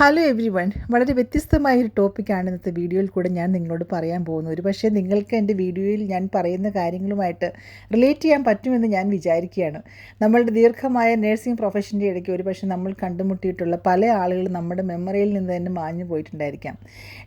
Hello every one വളരെ വ്യത്യസ്തമായ ഒരു ടോപ്പിക്കാണ് ഇന്നത്തെ വീഡിയോയിൽ കൂടെ ഞാൻ നിങ്ങളോട് പറയാൻ പോകുന്നത്. ഒരു പക്ഷേ നിങ്ങൾക്ക് എന്റെ വീഡിയോയിൽ ഞാൻ പറയുന്ന കാര്യങ്ങളുമായിട്ട് റിലേറ്റ് ചെയ്യാൻ പറ്റുമെന്ന് ഞാൻ വിചാരിക്കുകയാണ്. നമ്മളുടെ ദീർഘമായ നഴ്സിംഗ് പ്രൊഫഷന്റെ ഇടയ്ക്ക് ഒരു പക്ഷേ നമ്മൾ കണ്ടുമുട്ടിയിട്ടുള്ള പല ആളുകളും നമ്മുടെ മെമ്മറിയിൽ നിന്ന് തന്നെ മാഞ്ഞു പോയിട്ടുണ്ടായിരിക്കാം.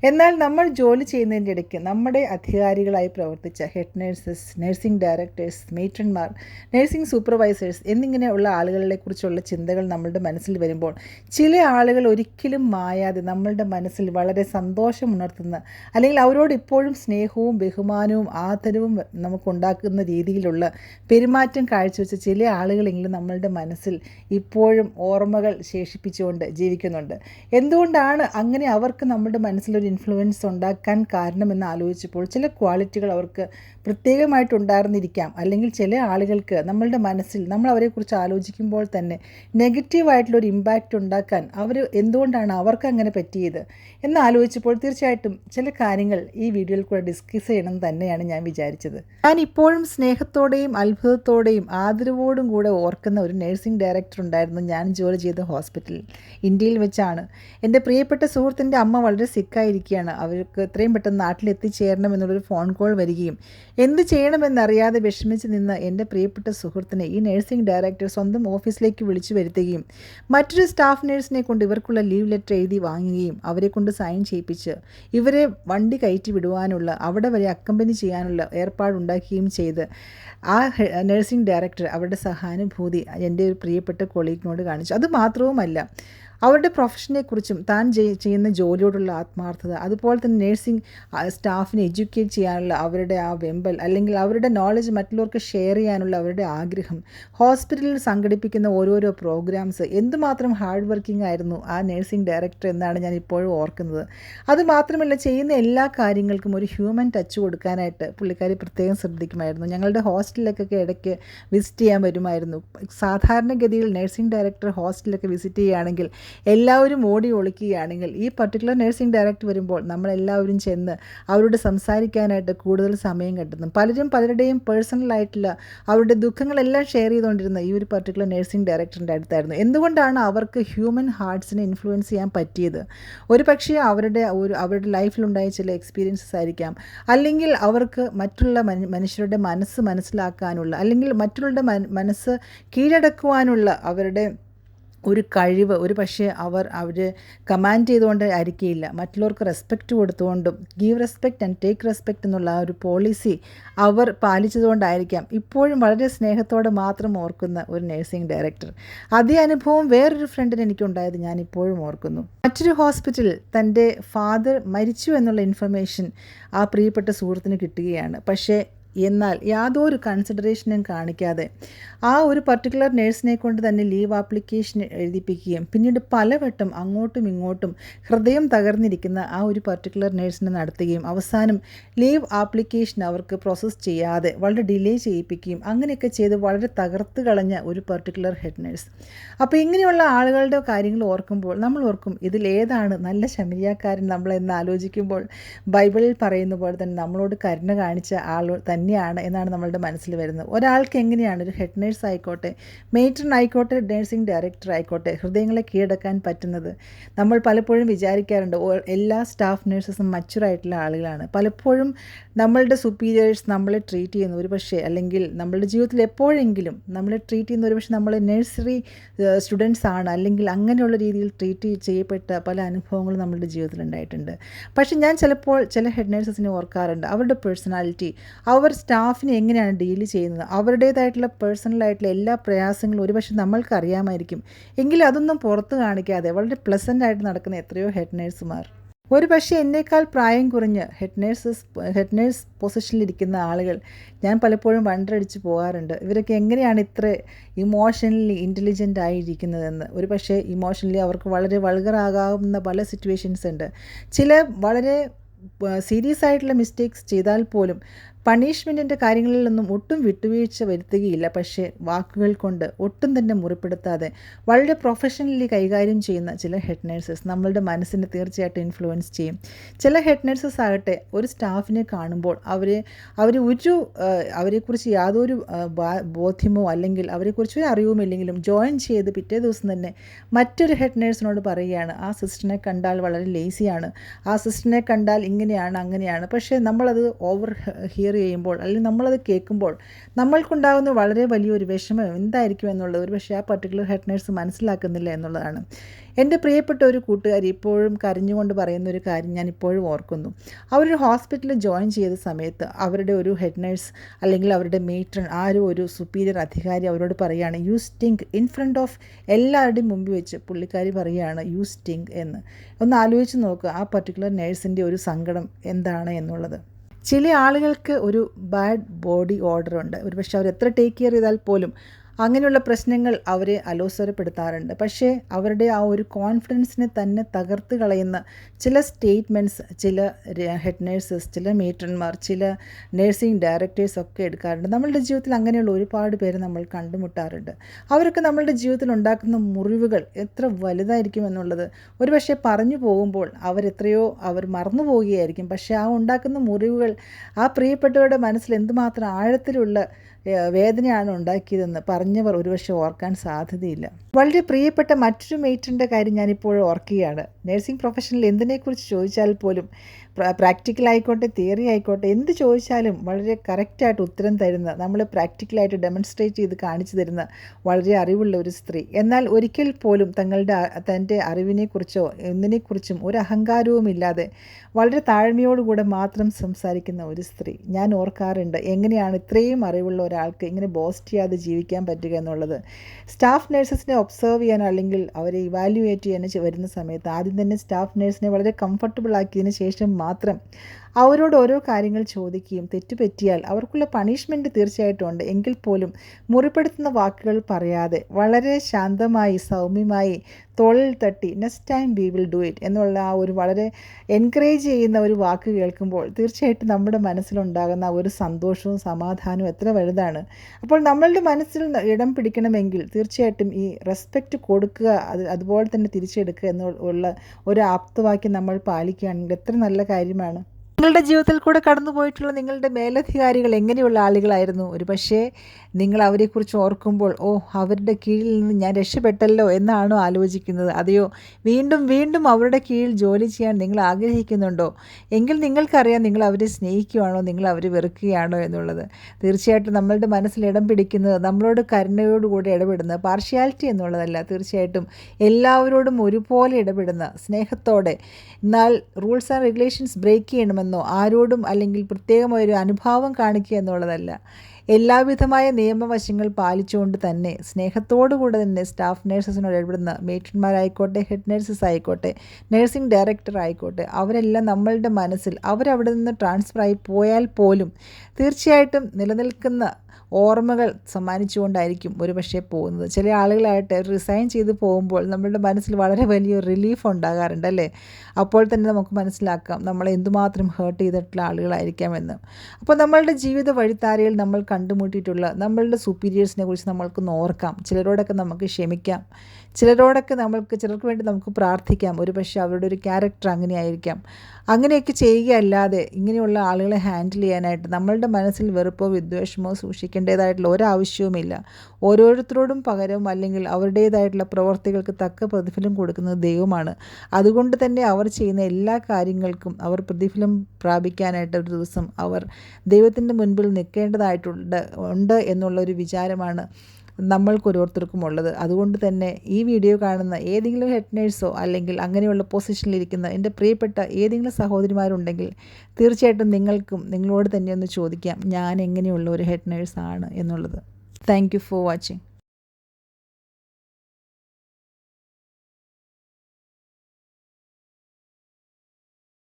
എന്നാൽ നമ്മൾ ജോലി ചെയ്യുന്നതിന്റെ ഇടയ്ക്ക് നമ്മുടെ അധികാരികളായി പ്രവർത്തിച്ച ഹെഡ് നേഴ്സസ് നഴ്സിംഗ് ഡയറക്ടേഴ്സ് മേറ്റന്മാർ നഴ്സിംഗ് സൂപ്പർവൈസേഴ്സ് എന്നിങ്ങനെയുള്ള ആളുകളെ കുറിച്ചുള്ള ചിന്തകൾ നമ്മളുടെ മനസ്സിൽ വരുമ്പോൾ ചില ആളുകൾ ഒരിക്കലും മായാതെ നമ്മളുടെ മനസ്സിൽ വളരെ സന്തോഷം ഉണർത്തുന്ന അല്ലെങ്കിൽ അവരോട് ഇപ്പോഴും സ്നേഹവും ബഹുമാനവും ആദരവും നമുക്കുണ്ടാക്കുന്ന രീതിയിലുള്ള പെരുമാറ്റം കാഴ്ചവെച്ച ചില ആളുകളെങ്കിലും നമ്മളുടെ മനസ്സിൽ ഇപ്പോഴും ഓർമ്മകൾ ശേഷിപ്പിച്ചുകൊണ്ട് ജീവിക്കുന്നുണ്ട്. എന്തുകൊണ്ടാണ് അങ്ങനെ അവർക്ക് നമ്മുടെ മനസ്സിലൊരു ഇൻഫ്ലുവൻസ് ഉണ്ടാക്കാൻ കാരണമെന്ന് ആലോചിച്ചപ്പോൾ ചില ക്വാളിറ്റികൾ അവർക്ക് പ്രത്യേകമായിട്ടുണ്ടായിരുന്നിരിക്കാം അല്ലെങ്കിൽ ചില ആളുകൾക്ക് നമ്മളുടെ മനസ്സിൽ നമ്മൾ അവരെക്കുറിച്ച് ആലോചിക്കുമ്പോൾ തന്നെ നെഗറ്റീവായിട്ടുള്ള ഒരു ഇമ്പാക്റ്റ് ഉണ്ടാക്കാൻ അവർ എന്തുകൊണ്ടാണ് അവർക്ക് അങ്ങനെ പറ്റിയത്? എന്ന് ആലോചിച്ചപ്പോൾ തീർച്ചയായിട്ടും ചില കാര്യങ്ങൾ ഈ വീഡിയോയിൽ കൂടെ ഡിസ്കസ് ചെയ്യണം തന്നെയാണ് ഞാൻ വിചാരിച്ചത്. ഞാൻ ഇപ്പോഴും സ്നേഹത്തോടെയും അത്ഭുതത്തോടെയും ആദരവോടും കൂടെ ഓർക്കുന്ന ഒരു നഴ്സിംഗ് ഡയറക്ടർ ഉണ്ടായിരുന്നു ഞാൻ ജോലി ചെയ്ത ഹോസ്പിറ്റലിൽ ഇന്ത്യയിൽ വെച്ചാണ്. എന്റെ പ്രിയപ്പെട്ട സുഹൃത്തിന്റെ അമ്മ വളരെ സിക്കായിരിക്കുകയാണ് അവർക്ക് എത്രയും പെട്ടെന്ന് നാട്ടിലെത്തിച്ചേരണം എന്നുള്ളൊരു ഫോൺ കോൾ വരികയും എന്ത് ചെയ്യണമെന്നറിയാതെ വിഷമിച്ച് നിന്ന് എന്റെ പ്രിയപ്പെട്ട സുഹൃത്തിനെ ഈ നഴ്സിംഗ് ഡയറക്ടർ സ്വന്തം ഓഫീസിലേക്ക് വിളിച്ചു വരുത്തുകയും മറ്റൊരു സ്റ്റാഫ് നഴ്സിനെ കൊണ്ട് ഇവർക്കുള്ള ലീവ് ലെറ്റർ എഴുതി വാങ്ങുകയും അവരെ കൊണ്ട് സൈൻ ചെയ്യിപ്പിച്ച് ഇവരെ വണ്ടി കയറ്റി വിടുവാനുള്ള അവിടെ വരെ അക്കമ്പനി ചെയ്യാനുള്ള ഏർപ്പാടുണ്ടാക്കുകയും ചെയ്ത് ആ നഴ്സിംഗ് ഡയറക്ടർ അവരുടെ സഹാനുഭൂതി എന്റെ ഒരു പ്രിയപ്പെട്ട കൊളീഗിനോട് കാണിച്ചു. അത് മാത്രവുമല്ല അവരുടെ പ്രൊഫഷനെക്കുറിച്ചും താൻ ചെയ്യുന്ന ജോലിയോടുള്ള ആത്മാർത്ഥത അതുപോലെ തന്നെ നേഴ്സിംഗ് സ്റ്റാഫിനെ എഡ്യൂക്കേറ്റ് ചെയ്യാനുള്ള അവരുടെ ആ വെമ്പൽ അല്ലെങ്കിൽ അവരുടെ നോളജ് മറ്റുള്ളവർക്ക് ഷെയർ ചെയ്യാനുള്ള അവരുടെ ആഗ്രഹം ഹോസ്പിറ്റലിൽ സംഘടിപ്പിക്കുന്ന ഓരോരോ പ്രോഗ്രാംസ് എന്തുമാത്രം ഹാർഡ് വർക്കിംഗ് ആയിരുന്നു ആ നേഴ്സിംഗ് ഡയറക്ടർ എന്നാണ് ഞാൻ ഇപ്പോഴും ഓർക്കുന്നത്. അതുമാത്രമല്ല ചെയ്യുന്ന എല്ലാ കാര്യങ്ങൾക്കും ഒരു ഹ്യൂമൻ ടച്ച് കൊടുക്കാനായിട്ട് പുള്ളിക്കാരി പ്രത്യേകം ശ്രദ്ധിക്കുമായിരുന്നു. ഞങ്ങളുടെ ഹോസ്റ്റലിലേക്കൊക്കെ ഇടയ്ക്ക് വിസിറ്റ് ചെയ്യാൻ വരുമായിരുന്നു. സാധാരണഗതിയിൽ നഴ്സിംഗ് ഡയറക്ടർ ഹോസ്റ്റലൊക്കെ വിസിറ്റ് ചെയ്യുകയാണെങ്കിൽ എല്ലാവരും ഓടി ഒളിക്കുകയാണെങ്കിൽ ഈ പർട്ടിക്കുലർ നഴ്സിംഗ് ഡയറക്ടർ വരുമ്പോൾ നമ്മളെല്ലാവരും ചെന്ന് അവരോട് സംസാരിക്കാനായിട്ട് കൂടുതൽ സമയം കണ്ടെത്തും പലരും പലരുടെയും പേഴ്സണലായിട്ടുള്ള അവരുടെ ദുഃഖങ്ങളെല്ലാം ഷെയർ ചെയ്തുകൊണ്ടിരുന്ന ഈ ഒരു പർട്ടിക്കുലർ നഴ്സിംഗ് ഡയറക്ടറിന്റെ അടുത്തായിരുന്നു. എന്തുകൊണ്ടാണ് അവർക്ക് ഹ്യൂമൻ ഹാർട്സിനെ ഇൻഫ്ലുവൻസ് ചെയ്യാൻ പറ്റിയത്? ഒരു പക്ഷേ അവരുടെ ഒരു അവരുടെ ലൈഫിലുണ്ടായ ചില എക്സ്പീരിയൻസസ് ആയിരിക്കാം. അല്ലെങ്കിൽ അവർക്ക് മറ്റുള്ള മനുഷ്യരുടെ മനസ്സ് മനസ്സിലാക്കാനുള്ള അല്ലെങ്കിൽ മറ്റുള്ളവരുടെ മനസ്സ് കീഴടക്കുവാനുള്ള അവരുടെ ഒരു കഴിവ് ഒരു പക്ഷേ അവർ അവർ കമാൻഡ് ചെയ്തുകൊണ്ട് ആയിരിക്കില്ല മറ്റുള്ളവർക്ക് respect കൊടുത്തുകൊണ്ടും give respect and take respect എന്നുള്ള ആ ഒരു പോളിസി അവർ പാലിച്ചതുകൊണ്ടായിരിക്കാം. ഇപ്പോഴും വളരെ സ്നേഹത്തോടെ മാത്രം ഓർക്കുന്ന ഒരു നഴ്സിംഗ് ഡയറക്ടർ അതേ അനുഭവം വേറൊരു ഫ്രണ്ടിന് എനിക്കുണ്ടായത് ഞാൻ ഇപ്പോഴും ഓർക്കുന്നു. മറ്റൊരു ഹോസ്പിറ്റലിൽ തന്റെ ഫാദർ മരിച്ചു എന്നുള്ള ഇൻഫർമേഷൻ ആ പ്രിയപ്പെട്ട സുഹൃത്തിന് കിട്ടുകയാണ്. പക്ഷേ എന്നാൽ യാതൊരു കൺസിഡറേഷനും കാണിക്കാതെ ആ ഒരു പർട്ടിക്കുലർ നേഴ്സിനെ കൊണ്ട് തന്നെ ലീവ് ആപ്ലിക്കേഷൻ എഴുതിപ്പിക്കുകയും പിന്നീട് പലവട്ടം അങ്ങോട്ടും ഇങ്ങോട്ടും ഹൃദയം തകർന്നിരിക്കുന്ന ആ ഒരു പർട്ടിക്കുലർ നേഴ്സിനെ നടത്തുകയും അവസാനം ലീവ് ആപ്ലിക്കേഷൻ അവർക്ക് പ്രോസസ്സ് ചെയ്യാതെ വളരെ ഡിലേ ചെയ്യിപ്പിക്കുകയും അങ്ങനെയൊക്കെ ചെയ്ത് വളരെ തകർത്ത് കളഞ്ഞ ഒരു പർട്ടിക്കുലർ ഹെഡ് നേഴ്സ് അപ്പോൾ ഇങ്ങനെയുള്ള ആളുകളുടെ കാര്യങ്ങൾ ഓർക്കുമ്പോൾ നമ്മൾ ഓർക്കും ഇതിൽ ഏതാണ് നല്ല ശമരിയാക്കാരൻ നമ്മളെന്ന് ആലോചിക്കുമ്പോൾ ബൈബിളിൽ പറയുന്ന പോലെ തന്നെ നമ്മളോട് കരുണ കാണിച്ച ആൾ തന്നെയാണ് എന്നാണ് നമ്മളുടെ മനസ്സിൽ വരുന്നത്. ഒരാൾക്ക് എങ്ങനെയാണ് ഒരു ഹെഡ് നേഴ്സ് ആയിക്കോട്ടെ മേറ്റൺ ആയിക്കോട്ടെ നേഴ്സിംഗ് ഡയറക്ടർ ആയിക്കോട്ടെ ഹൃദയങ്ങളെ കീഴടക്കാൻ പറ്റുന്നത്? നമ്മൾ പലപ്പോഴും വിചാരിക്കാറുണ്ട് എല്ലാ സ്റ്റാഫ് നേഴ്സസും മച്ചുറായിട്ടുള്ള ആളുകളാണ്. പലപ്പോഴും നമ്മളുടെ സുപ്പീരിയേഴ്സ് നമ്മളെ ട്രീറ്റ് ചെയ്യുന്ന ഒരു പക്ഷേ അല്ലെങ്കിൽ നമ്മളുടെ ജീവിതത്തിൽ എപ്പോഴെങ്കിലും നമ്മളെ ട്രീറ്റ് ചെയ്യുന്ന ഒരു പക്ഷേ നമ്മൾ നഴ്സറി സ്റ്റുഡൻസ് ആണ് അല്ലെങ്കിൽ അങ്ങനെയുള്ള രീതിയിൽ ട്രീറ്റ് ചെയ്യപ്പെട്ട പല അനുഭവങ്ങളും നമ്മളുടെ ജീവിതത്തിൽ ഉണ്ടായിട്ടുണ്ട്. പക്ഷേ ഞാൻ ചിലപ്പോൾ ചില ഹെഡ് നേഴ്സസിനെ ഓർക്കാറുണ്ട്. അവരുടെ പേഴ്സണാലിറ്റി അവർ സ്റ്റാഫിനെ എങ്ങനെയാണ് ഡീൽ ചെയ്യുന്നത്? അവരുടേതായിട്ടുള്ള പേഴ്സണലായിട്ടുള്ള എല്ലാ പ്രയാസങ്ങളും ഒരുപക്ഷെ നമ്മൾക്ക് അറിയാമായിരിക്കും എങ്കിലും അതൊന്നും പുറത്ത് കാണിക്കാതെ വളരെ പ്ലസന്റ് ആയിട്ട് നടക്കുന്ന എത്രയോ ഹെഡ് നേഴ്സുമാർ ഒരു പക്ഷേ എന്നേക്കാൾ പ്രായം കുറഞ്ഞ് ഹെഡ് നേഴ്സസ് ഹെഡ് നേഴ്സ് പൊസിഷനിലിരിക്കുന്ന ആളുകൾ ഞാൻ പലപ്പോഴും വണ്ടടിച്ച് പോകാറുണ്ട്. ഇവരൊക്കെ എങ്ങനെയാണ് ഇത്ര ഇമോഷണലി ഇന്റലിജന്റ് ആയിരിക്കുന്നതെന്ന്? ഒരു പക്ഷേ ഇമോഷണലി അവർക്ക് വളരെ വൾഗറാകാവുന്ന പല സിറ്റുവേഷൻസ് ഉണ്ട്. ചില വളരെ സീരിയസ് ആയിട്ടുള്ള മിസ്റ്റേക്സ് ചെയ്താൽ പോലും പണിഷ്മെന്റിന്റെ കാര്യങ്ങളിലൊന്നും ഒട്ടും വിട്ടുവീഴ്ച വരുത്തുകയില്ല. പക്ഷേ വാക്കുകൾ കൊണ്ട് ഒട്ടും തന്നെ മുറിപ്പെടുത്താതെ വളരെ പ്രൊഫഷണലി കൈകാര്യം ചെയ്യുന്ന ചില ഹെഡ് നേഴ്സസ് നമ്മളുടെ മനസ്സിനെ തീർച്ചയായിട്ടും ഇൻഫ്ലുവൻസ് ചെയ്യും. ചില ഹെഡ് നേഴ്സസ് ആകട്ടെ ഒരു സ്റ്റാഫിനെ കാണുമ്പോൾ അവരെ അവർ ഒരു അവരെക്കുറിച്ച് യാതൊരു ബോധ്യമോ അല്ലെങ്കിൽ അവരെക്കുറിച്ച് ഒരു അറിവുമില്ലെങ്കിലും ജോയിൻ ചെയ്ത് പിറ്റേ ദിവസം തന്നെ മറ്റൊരു ഹെഡ് നേഴ്സിനോട് പറയുകയാണ് ആ സിസ്റ്ററിനെ കണ്ടാൽ വളരെ ലേസിയാണ് ആ സിസ്റ്ററിനെ കണ്ടാൽ ഇങ്ങനെയാണ് അങ്ങനെയാണ്. പക്ഷേ നമ്മളത് ഓവർ ഹിയർ ചെയ്യുമ്പോൾ അല്ലെങ്കിൽ നമ്മളത് കേൾക്കുമ്പോൾ നമ്മൾക്കുണ്ടാകുന്ന വളരെ വലിയൊരു വിഷമം എന്തായിരിക്കും എന്നുള്ളത് ഒരു പക്ഷേ ആ പർട്ടിക്കുലർ ഹെഡ് നേഴ്സ് മനസ്സിലാക്കുന്നില്ല എന്നുള്ളതാണ്. എന്റെ പ്രിയപ്പെട്ട ഒരു കൂട്ടുകാരി ഇപ്പോഴും കരഞ്ഞുകൊണ്ട് പറയുന്ന ഒരു കാര്യം ഞാൻ ഇപ്പോഴും ഓർക്കുന്നു. അവരൊരു ഹോസ്പിറ്റലിൽ ജോയിൻ ചെയ്ത സമയത്ത് അവരുടെ ഒരു ഹെഡ് നേഴ്സ് അല്ലെങ്കിൽ അവരുടെ മീറ്റർ ആരും ഒരു സുപ്പീരിയർ അധികാരി അവരോട് പറയുകയാണ് you stink in front of എല്ലാവരുടെയും മുമ്പിൽ വെച്ച് പുള്ളിക്കാരി പറയുകയാണ് യു സ്റ്റിങ്ക് എന്ന്. ഒന്ന് ആലോചിച്ച് നോക്കുക ആ പർട്ടിക്കുലർ നേഴ്സിന്റെ ഒരു സങ്കടം എന്താണ് എന്നുള്ളത്. ചില ആളുകൾക്ക് ഒരു ബാഡ് ബോഡി ഓർഡർ ഉണ്ട്. ഒരു പക്ഷേ അവർ എത്ര ടേക്ക് കെയർ ചെയ്താൽ പോലും അങ്ങനെയുള്ള പ്രശ്നങ്ങൾ അവരെ അലോസരപ്പെടുത്താറുണ്ട്. പക്ഷേ അവരുടെ ആ ഒരു കോൺഫിഡൻസിനെ തന്നെ തകർത്ത് കളയുന്ന ചില സ്റ്റേറ്റ്മെന്റ്സ് ചില ഹെഡ് നേഴ്സസ് ചില മേറ്റർമാർ ചില നേഴ്സിംഗ് ഡയറക്ടേഴ്സ് ഒക്കെ എടുക്കാറുണ്ട്. നമ്മളുടെ ജീവിതത്തിൽ അങ്ങനെയുള്ള ഒരുപാട് പേര് നമ്മൾ കണ്ടുമുട്ടാറുണ്ട്. അവരൊക്കെ നമ്മളുടെ ജീവിതത്തിൽ ഉണ്ടാക്കുന്ന മുറിവുകൾ എത്ര വലുതായിരിക്കും എന്നുള്ളത് ഒരുപക്ഷെ പറഞ്ഞു പോകുമ്പോൾ അവരെത്രയോ അവർ മറന്നു പോവുകയായിരിക്കും. പക്ഷേ ആ ഉണ്ടാക്കുന്ന മുറിവുകൾ ആ പ്രിയപ്പെട്ടവരുടെ മനസ്സിൽ എന്തുമാത്രം ആഴത്തിലുള്ള വേദനയാണ് ഉണ്ടാക്കിയതെന്ന് പറഞ്ഞവർ ഒരുപക്ഷെ ഓർക്കാൻ സാധ്യതയില്ല. വളരെ പ്രിയപ്പെട്ട മറ്റൊരു മേറ്റിന്റെ കാര്യം ഞാനിപ്പോൾ ഓർക്കുകയാണ്. നഴ്സിംഗ് പ്രൊഫഷനിൽ എന്തിനെക്കുറിച്ച് ചോദിച്ചാൽ പോലും പ്രാക്ടിക്കൽ ആയിക്കോട്ടെ തിയറി ആയിക്കോട്ടെ എന്ത് ചോദിച്ചാലും വളരെ കറക്റ്റായിട്ട് ഉത്തരം തരുന്ന നമ്മൾ പ്രാക്ടിക്കലായിട്ട് ഡെമോൺസ്ട്രേറ്റ് ചെയ്ത് കാണിച്ചു തരുന്ന വളരെ അറിവുള്ള ഒരു സ്ത്രീ. എന്നാൽ ഒരിക്കൽ പോലും തങ്ങളുടെ തന്റെ അറിവിനെക്കുറിച്ചോ എന്തിനെക്കുറിച്ചും ഒരു അഹങ്കാരവും ഇല്ലാതെ വളരെ താഴ്മയോടുകൂടെ മാത്രം സംസാരിക്കുന്ന ഒരു സ്ത്രീ. ഞാൻ ഓർക്കാറുണ്ട് എങ്ങനെയാണ് ഇത്രയും അറിവുള്ള ഒരാൾക്ക് ഇങ്ങനെ ബോസ്റ്റ് ചെയ്യാതെ ജീവിക്കാൻ പറ്റുക എന്നുള്ളത്. സ്റ്റാഫ് നഴ്സസിനെ ഒബ്സർവ് ചെയ്യാനോ അല്ലെങ്കിൽ അവരെ ഇവാലുവേറ്റ് ചെയ്യാനോ വരുന്ന സമയത്ത് ആദ്യം തന്നെ സ്റ്റാഫ് നഴ്സിനെ വളരെ കംഫർട്ടബിൾ ആക്കിയതിന് ശേഷം മാത്രം. അവരോട് ഓരോ കാര്യങ്ങൾ ചോദിക്കുകയും തെറ്റുപറ്റിയാൽ അവർക്കുള്ള പണിഷ്മെന്റ് തീർച്ചയായിട്ടും ഉണ്ട് എങ്കിൽ പോലും മുറിപ്പെടുത്തുന്ന വാക്കുകൾ പറയാതെ വളരെ ശാന്തമായി സൗമ്യമായി തോളിൽ തട്ടി next time we will do it എന്നുള്ള ആ ഒരു വളരെ എൻകറേജ് ചെയ്യുന്ന ഒരു വാക്ക് കേൾക്കുമ്പോൾ തീർച്ചയായിട്ടും നമ്മുടെ മനസ്സിലുണ്ടാകുന്ന ഒരു സന്തോഷവും സമാധാനവും എത്ര വലുതാണ്. അപ്പോൾ നമ്മളുടെ മനസ്സിൽ ഇടം പിടിക്കണമെങ്കിൽ തീർച്ചയായിട്ടും ഈ റെസ്പെക്റ്റ് കൊടുക്കുക അത് അതുപോലെ തന്നെ തിരിച്ചെടുക്കുക എന്നുള്ള ഒരു ആപ്തവാക്യം നമ്മൾ പാലിക്കുകയാണെങ്കിൽ എത്ര നല്ല കാര്യമാണ്. നിങ്ങളുടെ ജീവിതത്തിൽ കൂടെ കടന്നുപോയിട്ടുള്ള നിങ്ങളുടെ മേലധികാരികൾ എങ്ങനെയുള്ള ആളുകളായിരുന്നു? ഒരു പക്ഷേ നിങ്ങൾ അവരെക്കുറിച്ച് ഓർക്കുമ്പോൾ ഓ അവരുടെ കീഴിൽ നിന്ന് ഞാൻ രക്ഷപ്പെട്ടല്ലോ എന്നാണോ ആലോചിക്കുന്നത്? അതെയോ വീണ്ടും വീണ്ടും അവരുടെ കീഴിൽ ജോലി ചെയ്യാൻ നിങ്ങൾ ആഗ്രഹിക്കുന്നുണ്ടോ? എങ്കിൽ നിങ്ങൾക്കറിയാം നിങ്ങൾ അവരെ സ്നേഹിക്കുകയാണോ നിങ്ങൾ അവരെ വെറുക്കുകയാണോ എന്നുള്ളത്. തീർച്ചയായിട്ടും നമ്മളുടെ മനസ്സിൽ ഇടം പിടിക്കുന്നത് നമ്മളോട് കരുണയോടുകൂടി ഇടപെടുന്ന പാർഷ്യാലിറ്റി എന്നുള്ളതല്ല തീർച്ചയായിട്ടും എല്ലാവരോടും ഒരുപോലെ ഇടപെടുന്ന സ്നേഹത്തോടെ. എന്നാൽ റൂൾസ് ആൻഡ് റെഗുലേഷൻസ് ബ്രേക്ക് ചെയ്യണമെന്നോ ആരോടും അല്ലെങ്കിൽ പ്രത്യേകമായൊരു അനുഭാവം കാണിക്കുക എന്നുള്ളതല്ല. എല്ലാവിധമായ നിയമവശങ്ങൾ പാലിച്ചുകൊണ്ട് തന്നെ സ്നേഹത്തോടുകൂടെ തന്നെ സ്റ്റാഫ് നഴ്സസിനോട് ഇടപെടുന്ന മേറ്റന്മാരായിക്കോട്ടെ ഹെഡ് നഴ്സസ് ആയിക്കോട്ടെ നഴ്സിംഗ് ഡയറക്ടർ ആയിക്കോട്ടെ അവരെല്ലാം നമ്മളുടെ മനസ്സിൽ അവരവിടെ നിന്ന് ട്രാൻസ്ഫർ ആയി പോയാൽ പോലും തീർച്ചയായിട്ടും നിലനിൽക്കുന്ന ഓർമ്മകൾ സമ്മാനിച്ചുകൊണ്ടായിരിക്കും ഒരു പക്ഷേ പോകുന്നത്. ചില ആളുകളായിട്ട് റിസൈൻ ചെയ്ത് പോകുമ്പോൾ നമ്മളുടെ മനസ്സിൽ വളരെ വലിയ റിലീഫ് ഉണ്ടാകാറുണ്ട് അല്ലേ? അപ്പോൾ തന്നെ നമുക്ക് മനസ്സിലാക്കാം നമ്മളെ എന്തുമാത്രം ഹേർട്ട് ചെയ്തിട്ടുള്ള ആളുകളായിരിക്കാമെന്ന്. അപ്പോൾ നമ്മളുടെ ജീവിത വഴിത്താരയിൽ നമ്മൾ കണ്ടുമുട്ടിയിട്ടുള്ള നമ്മളുടെ സുപ്പീരിയേഴ്സിനെ കുറിച്ച് നമ്മൾക്ക് ഓർക്കാം. ചിലരോടൊക്കെ നമുക്ക് ക്ഷമിക്കാം. ചിലരോടൊക്കെ നമ്മൾക്ക് ചിലർക്ക് വേണ്ടി നമുക്ക് പ്രാർത്ഥിക്കാം. ഒരു പക്ഷേ അവരുടെ ഒരു ക്യാരക്ടർ അങ്ങനെയായിരിക്കാം. അങ്ങനെയൊക്കെ ചെയ്യുകയല്ലാതെ ഇങ്ങനെയുള്ള ആളുകളെ ഹാൻഡിൽ ചെയ്യാനായിട്ട് നമ്മളുടെ മനസ്സിൽ വെറുപ്പോ വിദ്വേഷമോ സൂക്ഷിക്കേണ്ടതായിട്ടുള്ള ഒരാവശ്യവുമില്ല. ഓരോരുത്തരോടും പകരം അല്ലെങ്കിൽ അവരുടേതായിട്ടുള്ള പ്രവർത്തികൾക്ക് തക്ക പ്രതിഫലം കൊടുക്കുന്നത് ദൈവമാണ്. അതുകൊണ്ട് തന്നെ അവർ ചെയ്യുന്ന എല്ലാ കാര്യങ്ങൾക്കും അവർ പ്രതിഫലം പ്രാപിക്കാനായിട്ട് ഒരു ദിവസം അവർ ദൈവത്തിന്റെ മുൻപിൽ നിൽക്കേണ്ടതായിട്ടുണ്ട് ഉണ്ട് ഉണ്ട് എന്നുള്ളൊരു വിചാരമാണ് നമ്മൾക്ക് ഓരോരുത്തർക്കും ഉള്ളത് അതുകൊണ്ട് തന്നെ ഈ വീഡിയോ കാണുന്ന ഏതെങ്കിലും ഹെഡ് നേഴ്സോ അല്ലെങ്കിൽ അങ്ങനെയുള്ള പൊസിഷനിലിരിക്കുന്ന എന്റെ പ്രിയപ്പെട്ട ഏതെങ്കിലും സഹോദരിമാരുണ്ടെങ്കിൽ തീർച്ചയായിട്ടും നിങ്ങൾക്കും നിങ്ങളോട് തന്നെ ഒന്ന് ചോദിക്കാം ഞാൻ എങ്ങനെയുള്ള ഒരു ഹെഡ് നേഴ്സാണ് എന്നുള്ളത്. Thank for watching